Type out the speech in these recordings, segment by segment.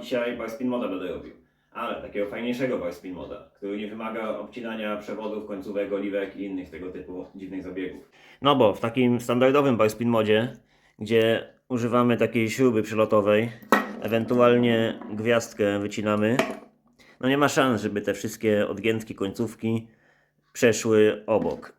dzisiaj Barspin Moda będę robił. Ale takiego fajniejszego Barspin Moda, który nie wymaga obcinania przewodów, końcówek, oliwek i innych tego typu dziwnych zabiegów. No bo w takim standardowym Barspin Modzie, gdzie używamy takiej śruby przylotowej, ewentualnie gwiazdkę wycinamy, no nie ma szans, żeby te wszystkie odgiętki, końcówki przeszły obok.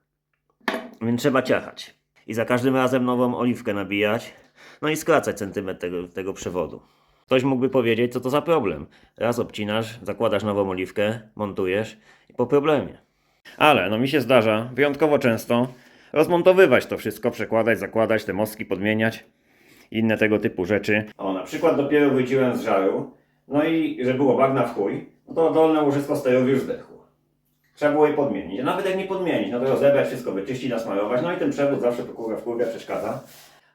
Więc trzeba ciachać. I za każdym razem nową oliwkę nabijać, no i skracać centymetr tego, tego przewodu. Ktoś mógłby powiedzieć, co to za problem. Raz obcinasz, zakładasz nową oliwkę, montujesz i po problemie. Ale no mi się zdarza, wyjątkowo często, rozmontowywać to wszystko, przekładać, zakładać, te mostki podmieniać, inne tego typu rzeczy. O, na przykład dopiero wyjdziłem z żaru, no i że było bagna w chuj, no to dolne łożysko sterowi już zdechło. Trzeba było je podmienić. Nawet jak nie podmienić, no to rozebrać wszystko, wyczyścić, nasmarować, no i ten przewód zawsze kurwa w kurwę przeszkadza.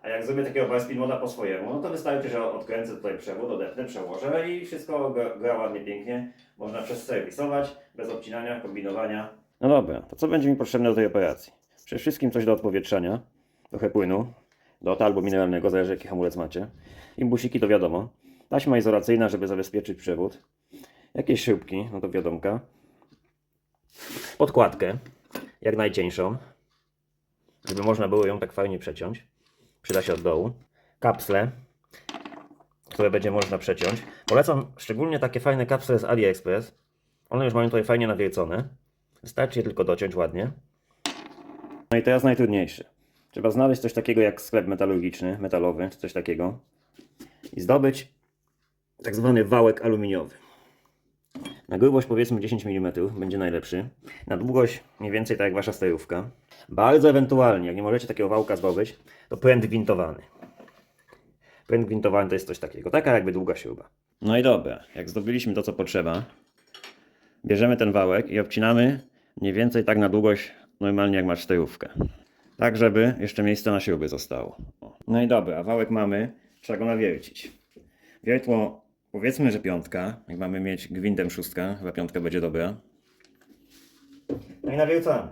A jak zrobię takiego Barspin moda po swojemu, no to wystarczy, że odkręcę tutaj przewód, odepnę, przełożę i wszystko gra, ładnie, pięknie. Można przeserwisować, bez obcinania, kombinowania. No dobra, to co będzie mi potrzebne do tej operacji? Przede wszystkim coś do odpowietrzania, trochę płynu, do albo mineralnego, zależy jaki hamulec macie. Imbusiki to wiadomo. Taśma izolacyjna, żeby zabezpieczyć przewód. Jakieś śrubki, no to wiadomka. Podkładkę, jak najcieńszą, żeby można było ją tak fajnie przeciąć. Przyda się od dołu. Kapsle, które będzie można przeciąć. Polecam szczególnie takie fajne kapsle z AliExpress. One już mają tutaj fajnie nawiercone. Wystarczy je tylko dociąć ładnie. No i teraz najtrudniejsze. Trzeba znaleźć coś takiego jak sklep metalurgiczny, metalowy, czy coś takiego. I zdobyć tak zwany wałek aluminiowy. Na grubość powiedzmy 10 mm będzie najlepszy. Na długość mniej więcej tak jak wasza sterówka. Bardzo ewentualnie, jak nie możecie takiego wałka zdobyć, to pręt gwintowany. Pręt gwintowany to jest coś takiego, taka jakby długa śruba. No i dobra, jak zdobyliśmy to co potrzeba, bierzemy ten wałek i obcinamy mniej więcej tak na długość normalnie jak masz sterówkę. Tak, żeby jeszcze miejsce na śruby zostało. No i dobra, wałek mamy, trzeba go nawiercić. Wiertło powiedzmy, że piątka, jak mamy mieć gwintem szóstka, chyba piątka będzie dobra. No i nawiercamy.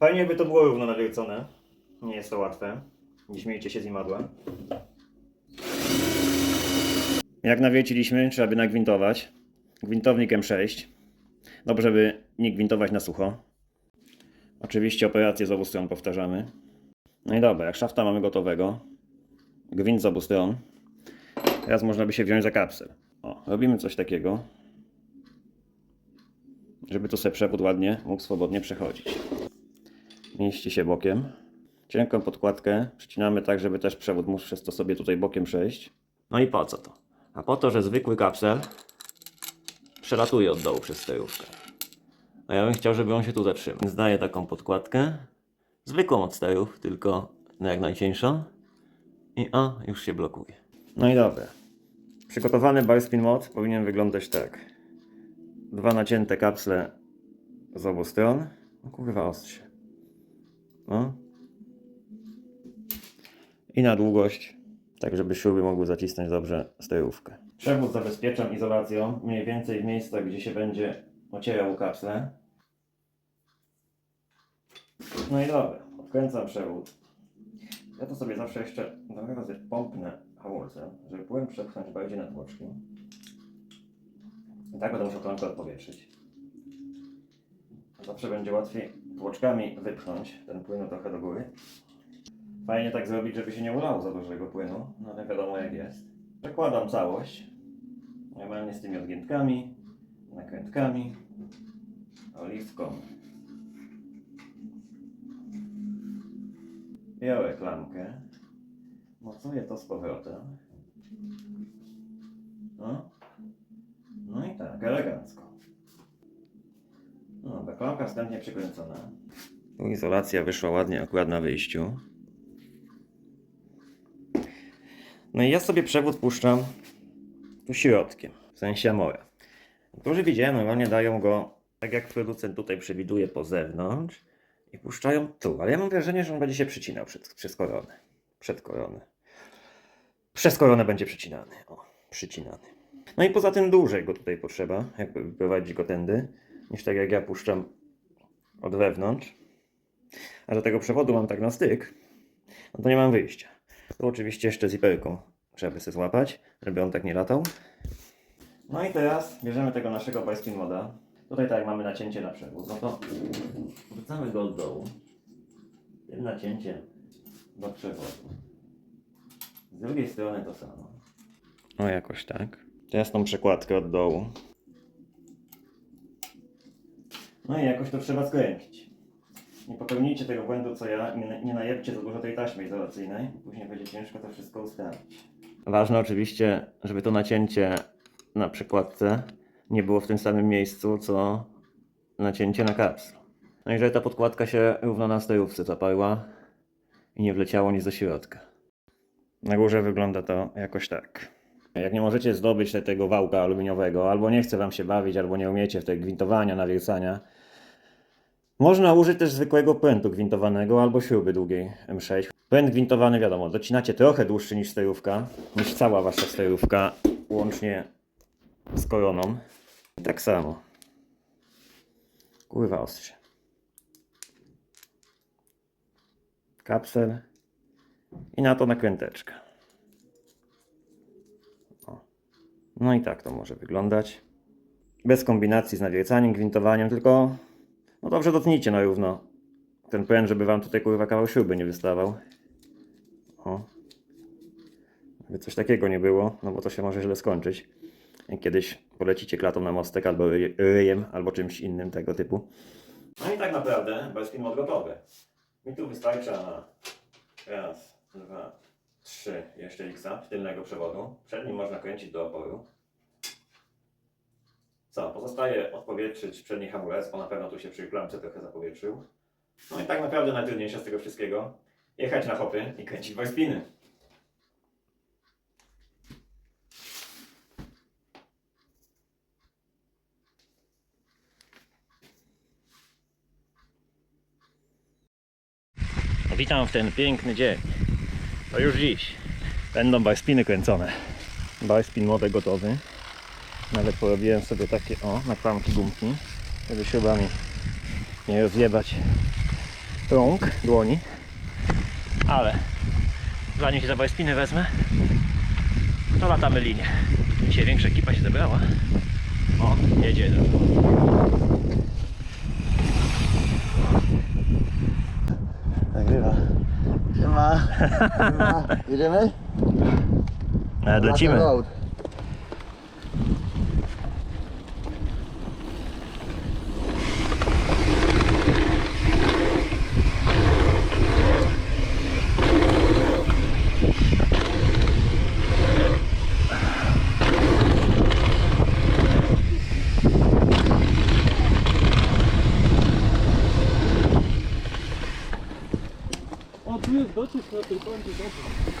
Fajnie jakby to było równo nawiercone. Nie jest to łatwe. Nie śmiejcie się z imadła. Jak nawierciliśmy, trzeba by nagwintować. Gwintownik M6. Dobrze, żeby nie gwintować na sucho. Oczywiście operację z obu stron powtarzamy. No i dobra, jak szafta mamy gotowego. Gwint z obu stron. Teraz można by się wziąć za kapsel. O, robimy coś takiego. Żeby to sobie przewód ładnie mógł swobodnie przechodzić. Mieści się bokiem. Cienką podkładkę przycinamy tak, żeby też przewód mógł przez to sobie tutaj bokiem przejść. No i po co to? A po to, że zwykły kapsel przelatuje od dołu przez sterówkę. A ja bym chciał, żeby on się tu zatrzymał. Więc daję taką podkładkę. Zwykłą od sterów, tylko no jak najcieńszą. I o, już się blokuje. No i dobra. Przygotowany Barspin Mod powinien wyglądać tak. Dwa nacięte kapsle z obu stron. No kurwa ostrze. No. I na długość, tak żeby śruby mogły zacisnąć dobrze sterówkę. Przewód zabezpieczam izolacją, mniej więcej w miejscach, gdzie się będzie ocierał kapsle. No i dobra, odkręcam przewód. Ja to sobie zawsze jeszcze razy pompnę hamulcem, żeby płyn przepchnąć bardziej na tłoczki. I tak będę musiał tłonko odpowietrzyć. Zawsze będzie łatwiej tłoczkami wypchnąć ten płyn trochę do góry. Fajnie tak zrobić, żeby się nie ulało za dużego płynu, no ale wiadomo jak jest. Przekładam całość, normalnie z tymi odgiętkami, nakrętkami, oliwką. Biorę klamkę, mocuję to z powrotem. No, no i tak, elegancko. No, ta klamka wstępnie przykręcona. Tu izolacja wyszła ładnie akurat na wyjściu. No i ja sobie przewód puszczam tu środkiem, w sensie Amora. Którzy widziałem, normalnie dają go, tak jak producent tutaj przewiduje, po zewnątrz i puszczają tu. Ale ja mam wrażenie, że on będzie się przycinał przed, przez koronę. Przed koronę. Przez koronę będzie przycinany. O, przycinany. No i poza tym dłużej go tutaj potrzeba, jakby wyprowadzić go tędy, niż tak jak ja puszczam od wewnątrz. A że tego przewodu mam tak na styk, no to nie mam wyjścia. Tu oczywiście jeszcze ziperką trzeba by sobie złapać, żeby on tak nie latał. No i teraz bierzemy tego naszego Bispin moda. Tutaj tak jak mamy nacięcie na przewód, no to wrzucamy go od dołu. Tym nacięciem do przewodu. Z drugiej strony to samo. O jakoś tak. Teraz tą przekładkę od dołu. No i jakoś to trzeba skręcić. Nie popełnijcie tego błędu co ja, nie, nie najebcie za dużo tej taśmy izolacyjnej. Później będzie ciężko to wszystko ustawić. Ważne oczywiście, żeby to nacięcie na przykładce nie było w tym samym miejscu, co nacięcie na kapslu. No i żeby ta podkładka się równo na sterówce zaparła i nie wleciało nic do środka. Na górze wygląda to jakoś tak. Jak nie możecie zdobyć te- tego wałka aluminiowego, albo nie chce wam się bawić, albo nie umiecie w te gwintowania, nawiercania, można użyć też zwykłego prętu gwintowanego albo śruby długiej M6. Pręt gwintowany wiadomo, docinacie trochę dłuższy niż sterówka, niż cała wasza sterówka, łącznie z koroną. I tak samo. Kurwa ostrze. Kapsel i na to nakręteczka. O. No i tak to może wyglądać. Bez kombinacji z nawiercaniem, gwintowaniem, tylko no dobrze dotknijcie na równo ten pręt, żeby wam tutaj kurwa kawał śruby nie wystawał. O. Żeby coś takiego nie było, no bo to się może źle skończyć. Jak kiedyś polecicie klatą na mostek albo ry- ryjem, albo czymś innym tego typu. No i tak naprawdę bezpin mod gotowy. Mi tu wystarcza raz, dwa, trzy jeszcze X tylnego przewodu. Przednim można kręcić do oporu. Co, pozostaje odpowietrzyć przedni hamulec, bo na pewno tu się przy klamce trochę zapowietrzył. No i tak naprawdę najtrudniejsze z tego wszystkiego jechać na hopy i kręcić spiny. Witam w ten piękny dzień. To już dziś. Będą bajspiny kręcone. Bajspin młody gotowy. Nawet porobiłem sobie takie o, nakłamki gumki, żeby śrubami nie rozjebać rąk, dłoni. Ale zanim się za bajspiny wezmę, to latamy linię. Dzisiaj większa ekipa się zebrała. O, jedzie. Nagrywa. Siema. Siema. Jedziemy? Nawet lecimy. Jest docisk na końcu, dobra.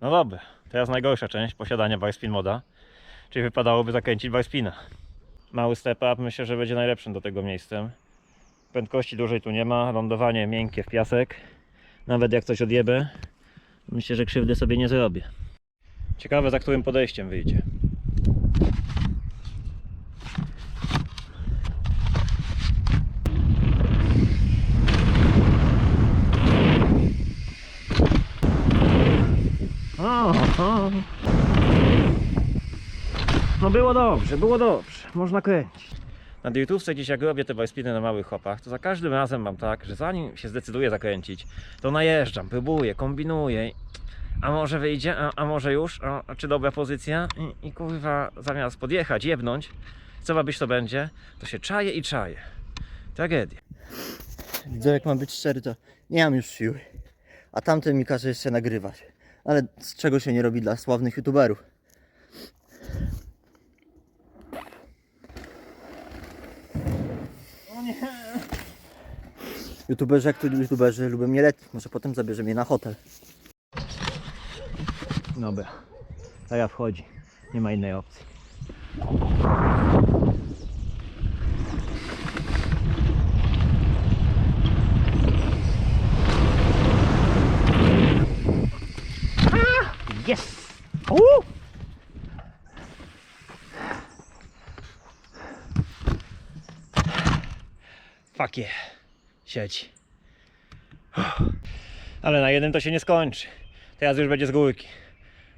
No dobra, teraz najgorsza część posiadania Bikespin moda, czyli wypadałoby zakręcić Bikespina. Mały step up myślę, że będzie najlepszym do tego miejscem. Prędkości dużej tu nie ma, lądowanie miękkie w piasek. Nawet jak coś odjebę, myślę, że krzywdy sobie nie zrobię. Ciekawe za którym podejściem wyjdzie. No było dobrze, było dobrze, można kręcić. Na dirtówce dziś jak robię te bajspiny na małych hopach, to za każdym razem mam tak, że zanim się zdecyduję zakręcić, to najeżdżam, próbuję, kombinuję, A może wyjdzie? A, a może już? A, a czy dobra pozycja? I, I kurwa, zamiast podjechać, jebnąć, co ma być to będzie, to się czaje i czaje. Tragedia. Widzę, jak mam być szczery, to nie mam już siły. A tamten mi każe jeszcze nagrywać. Ale z czego się nie robi dla sławnych youtuberów? YouTuberzy jak to YouTuberzy lubią nieletnich. Może potem zabierze mnie na hotel. Dobra. Taja wchodzi. Nie ma innej opcji. Yes! Uuu! Fuck yeah. Siedź. Ale na jednym to się nie skończy. Teraz już będzie z górki.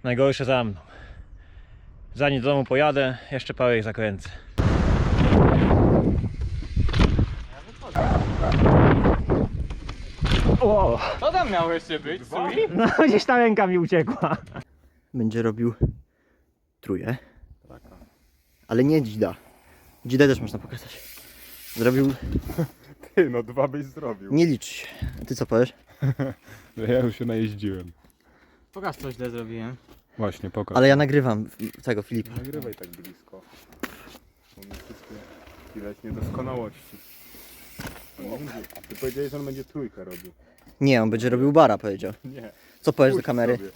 Najgorsze za mną. Zanim do domu pojadę, jeszcze parę ich zakręcę. O, Co tam miało jeszcze być? Sui? no gdzieś ta ręka mi uciekła. Będzie robił truje. Ale nie dzida. Dzidę też można pokazać. Zrobił, Ty, no dwa byś zrobił. nie licz się. A ty co powiesz? Ja już się najeździłem. Pokaż co źle zrobiłem. Właśnie, pokaż. Ale ja nagrywam tego Filipa. Nagrywaj tak blisko. Mamy wszystkie widać niedoskonałości. On nie będzie- A ty powiedziałeś, że on będzie trójkę robił. Nie, on będzie robił bara, powiedział. Nie. Co powiesz do Puść kamery? sobie.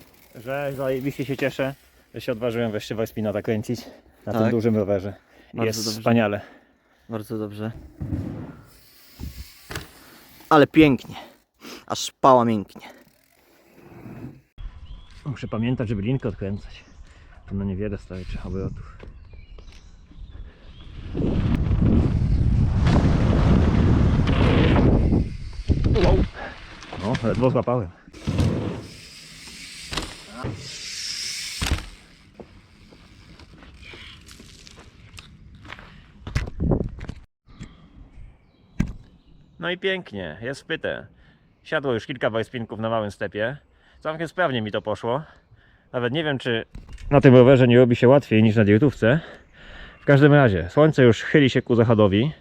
Że zajebiście się cieszę, że się odważyłem wreszcie Wojspina zakręcić na tym Tak. dużym rowerze. Bardzo Jest dobrze. wspaniale. Bardzo dobrze. Ale pięknie. Aż pała mięknie. Muszę pamiętać, żeby linkę odkręcać. To na niewiele starczy obrotów. Wow. No, ledwo złapałem. No i pięknie, jest wpyte. Siadło już kilka wajspinków na małym stepie. Całkiem sprawnie mi to poszło. Nawet nie wiem, czy na tym rowerze nie robi się łatwiej niż na dirtówce. W każdym razie, słońce już chyli się ku zachodowi,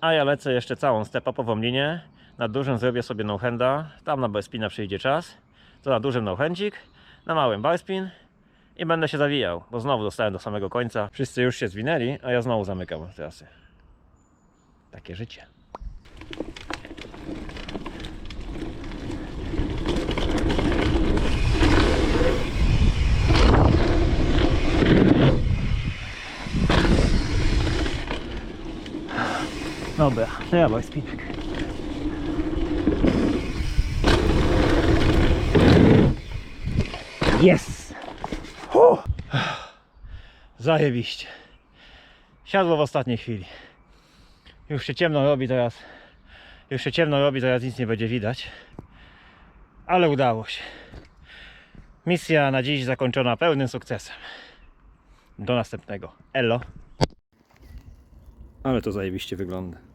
a ja lecę jeszcze całą stepapową linię. Na dużym zrobię sobie no-handa, tam na barspina przyjdzie czas. To na dużym no-handzik, na małym barspin i będę się zawijał, bo znowu dostałem do samego końca. Wszyscy już się zwinęli, a ja znowu zamykam trasy. Takie życie. Dobra, to ja barspinek. Jest! Huh. Zajebiście. Siadło w ostatniej chwili. Już się ciemno robi teraz. Już się ciemno robi, teraz nic nie będzie widać. Ale udało się. Misja na dziś zakończona pełnym sukcesem. Do następnego. Elo. Ale to zajebiście wygląda.